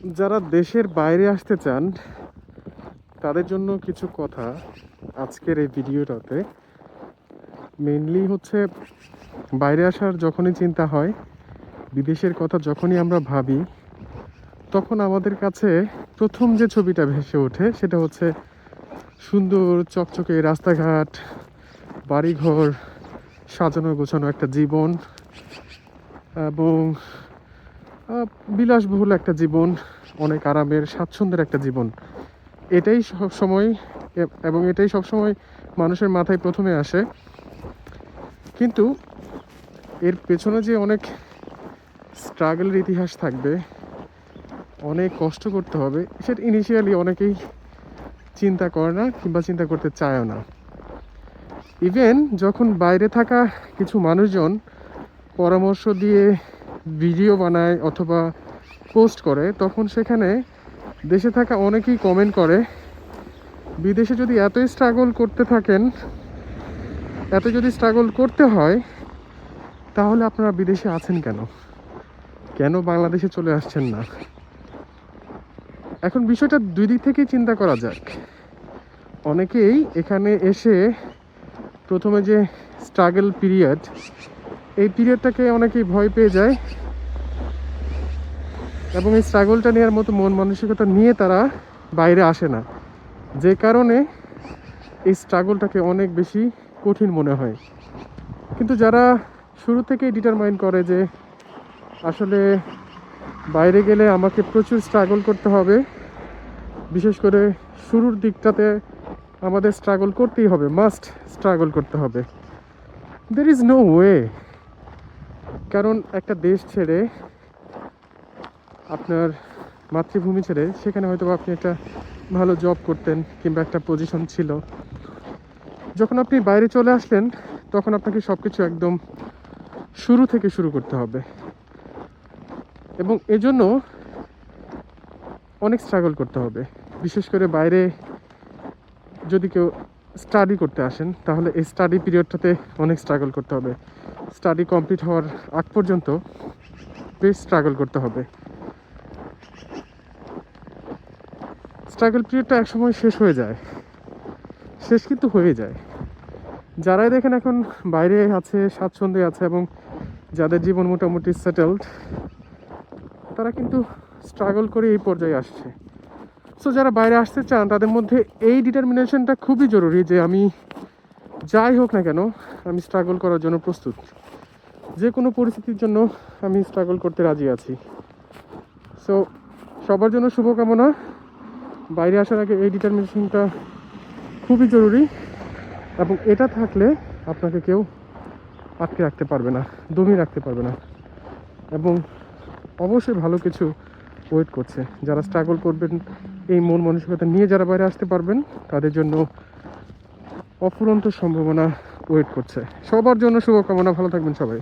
যারা দেশের বাইরে আসতে চান, তাদের জন্য কিছু কথা আজকের এই ভিডিওটাতে। মেনলি হচ্ছে বাইরে আসার যখনই চিন্তা হয়, বিদেশের কথা যখনই আমরা ভাবি, তখন আমাদের কাছে প্রথম যে ছবিটা ভেসে ওঠে সেটা হচ্ছে সুন্দর চকচকে রাস্তাঘাট, বাড়িঘর, সাজানো গোছানো একটা জীবন এবং বিলাসবহুল একটা জীবন, অনেক আরামের, স্বাচ্ছন্দ্যের একটা জীবন। এটাই সব সময় এবং এটাই সব সময় মানুষের মাথায় প্রথমে আসে। কিন্তু এর পেছনে যে অনেক স্ট্রাগলের ইতিহাস থাকবে, অনেক কষ্ট করতে হবে, সেটা ইনিশিয়ালি অনেকেই চিন্তা করে না কিংবা চিন্তা করতে চায়ও না। ইভেন যখন বাইরে থাকা কিছু মানুষজন পরামর্শ দিয়ে ভিডিও বানায় অথবা পোস্ট করে, তখন সেখানে দেশে থাকা অনেকেই কমেন্ট করে, বিদেশে যদি এতই স্ট্রাগল করতে থাকেন এত যদি স্ট্রাগল করতে হয়, তাহলে আপনারা বিদেশে আছেন কেন? কেন বাংলাদেশে চলে আসছেন না? এখন বিষয়টা দুই দিক থেকেই চিন্তা করা যাক। অনেকেই এখানে এসে প্রথমে যে স্ট্রাগল পিরিয়ড এই পিরিয়ডটাকে অনেকেই ভয় পেয়ে যায়। এবং এই স্ট্রাগলটা নেওয়ার মতো মন মানসিকতা নিয়ে তারা বাইরে আসে না। যে কারণে এই স্ট্রাগলটাকে অনেক বেশি কঠিন মনে হয়। কিন্তু যারা শুরু থেকেই ডিটারমাইন করে যে আসলে বাইরে গেলে আমাকে প্রচুর স্ট্রাগল করতে হবে, বিশেষ করে শুরুর দিকটাতে আমাদের স্ট্রাগল করতেই হবে মাস্ট স্ট্রাগল করতে হবে। দের ইজ নো ওয়ে কারণ একটা দেশ ছেড়ে আপনার মাতৃভূমি ছেড়ে সেখানে হয়তো আপনি একটা ভালো জব করতেন কিংবা একটা পজিশন ছিল। যখন আপনি বাইরে চলে আসলেন, তখন আপনাকে সব কিছু একদম শুরু থেকে শুরু করতে হবে। এবং এজন্য অনেক স্ট্রাগল করতে হবে। বিশেষ করে বাইরে যদি কেউ স্টাডি করতে আসেন, তাহলে এই স্টাডি পিরিয়ডটাতে অনেক স্ট্রাগল করতে হবে। স্টাডি কমপ্লিট হওয়ার আগ পর্যন্ত বেশ স্ট্রাগল করতে হবে। স্ট্রাগল পিরিয়ডটা একসময় শেষ হয়ে যায়। শেষ কিন্তু হয়ে যায়। যারাই দেখেন এখন বাইরে আছে, স্বাচ্ছন্দ্যে আছে এবং যাদের জীবন মোটামুটি সেটেলড তারা কিন্তু স্ট্রাগল করে এই পর্যায়ে আসছে। সো যারা বাইরে আসতে চান, তাদের মধ্যে এই ডিটারমিনেশনটা খুবই জরুরি যে আমি যাই হোক না কেন, আমি স্ট্রাগল করার জন্য প্রস্তুত। যে কোনো পরিস্থিতির জন্য আমি স্ট্রাগল করতে রাজি আছি। সো সবার জন্য শুভকামনা। বাইরে আসার আগে এই ডিটারমিনেশনটা খুবই জরুরি এবং এটা থাকলে আপনাকে কেউ আটকে রাখতে পারবে না, দমিয়ে রাখতে পারবে না। এবং অবশ্যই ভালো কিছু ওয়েট করছে। যারা স্ট্রাগল করবেন এই মন মানসিকতা নিয়ে যারা বাইরে আসতে পারবেন, তাদের জন্য অফুরন্ত সম্ভাবনা ওয়েট করছে। সবার জন্য শুভকামনা, ভালো থাকবেন সবাই।